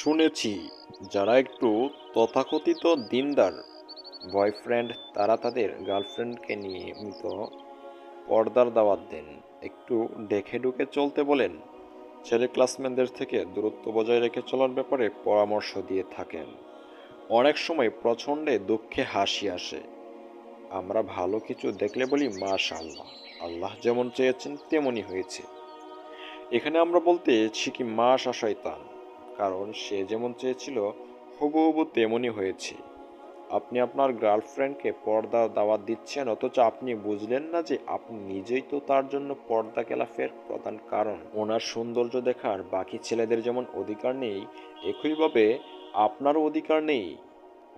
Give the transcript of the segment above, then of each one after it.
শুনেছি যারা একটু তথাকথিত দিনদার বয়ফ্রেন্ড তারা তাদের গার্লফ্রেন্ডকে নিয়ে মতো পর্দার দাওয়াত দেন। একটু ডেকে ঢুকে চলতে বলেন, ছেলে ক্লাসমেটদের থেকে দূরত্ব বজায় রেখে চলার ব্যাপারে পরামর্শ দিয়ে থাকেন। অনেক সময় প্রচণ্ডে দুঃখে হাসি আসে। আমরা ভালো কিছু দেখলে বলি মাশা আল্লাহ আল্লাহ যেমন চেয়েছেন তেমনই হয়েছে। এখানে আমরা বলতে কি মাস শয়তান। কারণ সে যেমন চেয়েছিল, হুবহু তেমনই হয়েছে। আপনি আপনার গার্লফ্রেন্ডকে পর্দা দাওয়াত দিচ্ছেন, অথচ আপনি বুঝলেন না যে আপনি নিজেই তো তার জন্য পর্দা কেলাফের প্রধান কারণ। ওনার সৌন্দর্য দেখার বাকি ছেলেদের যেমন অধিকার নেই, একইভাবে আপনারও অধিকার নেই।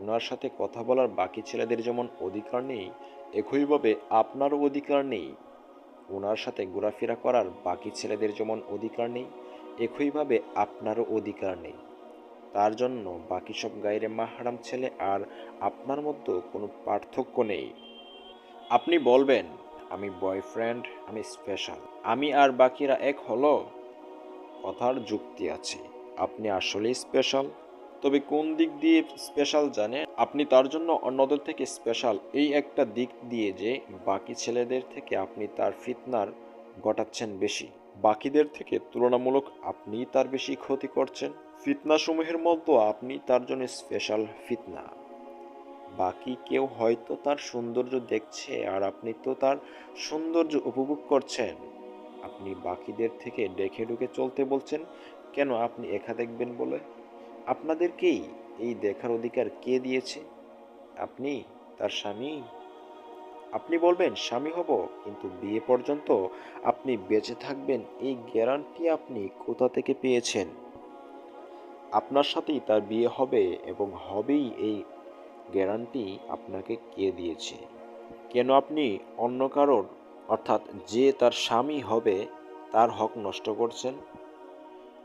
ওনার সাথে কথা বলার বাকি ছেলেদের যেমন অধিকার নেই, একইভাবে আপনারও অধিকার নেই। ওনার সাথে ঘোরাফেরা করার বাকি ছেলেদের যেমন অধিকার নেই একইভাবে আপনারও অধিকার নেই। তার জন্য বাকি সব গায়ের মাহারাম ছেলে আর আপনার মধ্যে কোনো পার্থক্য নেই। আপনি বলবেন, আমি বয়ফ্রেন্ড, আমি স্পেশাল। আমি আর বাকিরা এক হলো? কথার যুক্তি আছে, আপনি আসলেই স্পেশাল। তবে কোন দিক দিয়ে স্পেশাল জানে আপনি তার জন্য অন্যদের থেকে স্পেশাল। এই একটা দিক দিয়ে যে বাকি ছেলেদের থেকে আপনি তার ফিতনার ঘটাচ্ছেন বেশি। বাকিদের থেকে তুলনামূলক আপনি তার বেশি ক্ষতি করছেন। ফিতনাসমূহের মধ্যে আপনি তার জন্য স্পেশাল ফিতনা। বাকি কেউ হয়তো তার সৌন্দর্য দেখছে আর আপনি তো তার সৌন্দর্য উপভোগ করছেন। আপনি বাকিদের থেকে ডেকে ঢুকে চলতে বলছেন, কেন আপনি একা দেখবেন বলে? আপনাদেরকেই এই দেখার অধিকার কে দিয়েছে? আপনি, তার স্বামী আপনি বলবেন, স্বামী হব। কিন্তু বিয়ে পর্যন্ত আপনি বেঁচে থাকবেন এই গ্যারান্টি আপনি কোথা থেকে পেয়েছেন? আপনার সাথেই তার বিয়ে হবে এবং হবেই এই গ্যারান্টি আপনাকে কে দিয়েছে? কেন আপনি অন্য কারোর, অর্থাৎ যে তার স্বামী হবে, তার হক নষ্ট করছেন?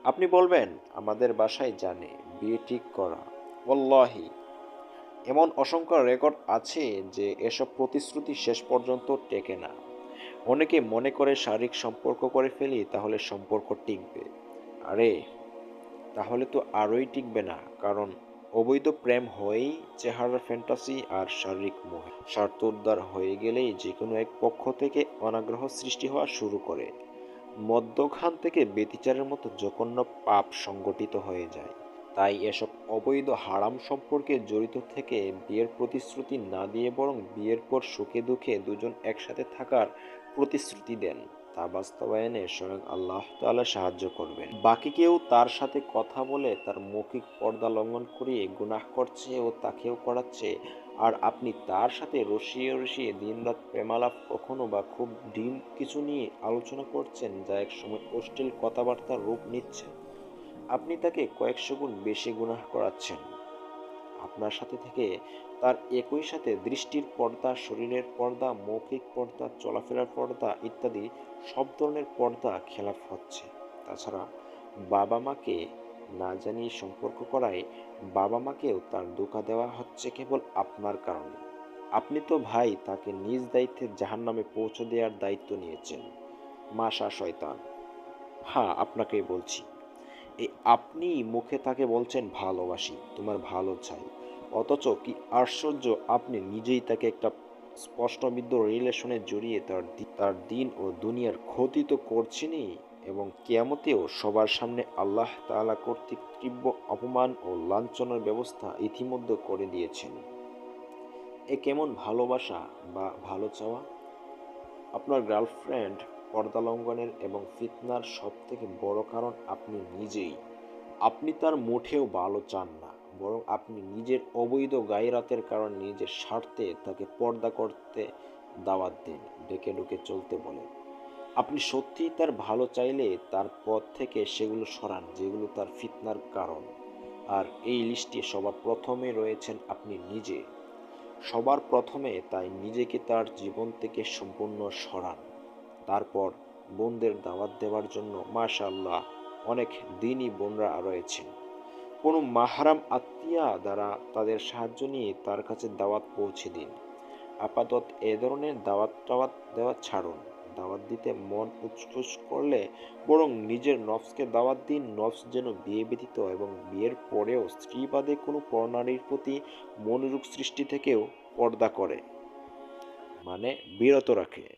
আপনি বলবেন, আমাদের বাসায় জানে, বিয়ে ঠিক করা। ওল্লাহি এমন অসংখ্য রেকর্ড আছে যে এসব প্রতিশ্রুতি শেষ পর্যন্ত টেকে না। অনেকে মনে করে শারীরিক সম্পর্ক করে ফেলি, তাহলে সম্পর্ক টিকবে। আরে, তাহলে তো আরোই টিকবে না, কারণ অবৈধ প্রেম হয়েই চেহারার ফ্যান্টাসি আর শারীরিক মোহ, স্বার্থ উদ্ধার হয়ে গেলেই যে কোনো এক পক্ষ থেকে অনাগ্রহ সৃষ্টি হওয়া শুরু করে। মদ্যখান থেকে ব্যতিচারের মতো জঘন্য পাপ সংগঠিত হয়ে যায়। তাই এসব অবৈধ হারাম সম্পর্কে জড়িত থেকে বিয়ের প্রতিশ্রুতি না দিয়ে বরং বিয়ের পর সুখে দুঃখে দুজন একসাথে থাকার প্রতিশ্রুতি দেন। তা বাস্তবায়নে স্বয়ং আল্লাহ তালা সাহায্য করবেন। বাকি কেউ তার সাথে কথা বলে তার মৌখিক পর্দা লঙ্ঘন করিয়ে গুনাহ করছে ও তাকেও করাচ্ছে। আর আপনি তার সাথে রসিয়ে রসিয়ে দিনরাত প্রেমালাপ কখনো বা খুব ডিম কিছু নিয়ে আলোচনা করছেন যা এক সময় অশ্লীল কথাবার্তার রূপ নিচ্ছে। আপনি তাকে কয়েকশো গুণ বেশি গুনাহ করাচ্ছেন। আপনার সাথে থেকে তার একই সাথে দৃষ্টির পর্দা, শরীরের পর্দা, মৌখিক পর্দা, চলাফেরার পর্দা ইত্যাদি সব ধরনের পর্দা খেলাফ হচ্ছে। তাছাড়া বাবা মাকে না জানিয়ে সম্পর্ক করায় বাবা মাকেও তার ধোকা দেওয়া হচ্ছে কেবল আপনার কারণে। আপনি তো ভাই তাকে নিজ দায়িত্বে জাহান নামে পৌঁছে দেওয়ার দায়িত্ব নিয়েছেন। মাশা শয়তান। হ্যাঁ আপনাকেই বলছি। আপনি মুখে তাকে বলছেন ভালোবাসি, তোমার ভালো চাই। অথচ কি আশ্চর্য, আপনি নিজেই তাকে একটা স্পষ্টবিদ্ধ রিলেশনে জড়িয়ে তার তার দিন ও দুনিয়ার ক্ষতি তো করছেনই এবং কেয়ামতেও সবার সামনে আল্লাহ তাআলা কর্তৃক তীব্র অপমান ও লাঞ্ছনার ব্যবস্থা ইতিমধ্যে করে দিয়েছেন। এ কেমন ভালোবাসা বা ভালো চাওয়া? আপনার গার্লফ্রেন্ড পর্দা লঙ্ঘনের এবং ফিতনার সব থেকে বড় কারণ আপনি নিজেই। আপনি তার মুঠেও ভালো চান না, বরং আপনি নিজের অবৈধ গায়রাতের কারণ নিজের স্বার্থে তাকে পর্দা করতে দাওয়াত দিন, ডেকে ডুকে চলতে বলেন। আপনি সত্যিই তার ভালো চাইলে তার পথ থেকে সেগুলো সরান, যেগুলো তার ফিতনার কারণ। আর এই লিস্টে সবার প্রথমে রয়েছেন আপনি নিজে। সবার প্রথমে তাই নিজেকে তার জীবন থেকে সম্পূর্ণ সরান। তারপর বোনদের দাওয়াত দেওয়ার জন্য মাশাল্লাহ অনেক দিনই বোনরা রয়েছেন। কোনো মাহারাম আত্মীয়া দ্বারা তাদের সাহায্য নিয়ে তার কাছে দাওয়াত পৌঁছে দিন। আপাতত এ ধরনের দাওয়াত টাওয়াত দেওয়া ছাড়ুন। দাওয়াত দিতে মন উৎফুস করলে বরং নিজের নফসকে দাওয়াত দিন, নফস যেন বিয়ে ব্যতীত এবং বিয়ের পরেও স্ত্রী বাদে কোনো পরনারীর প্রতি মনোযোগ সৃষ্টি থেকেও পর্দা করে। মানে বিরত রাখে।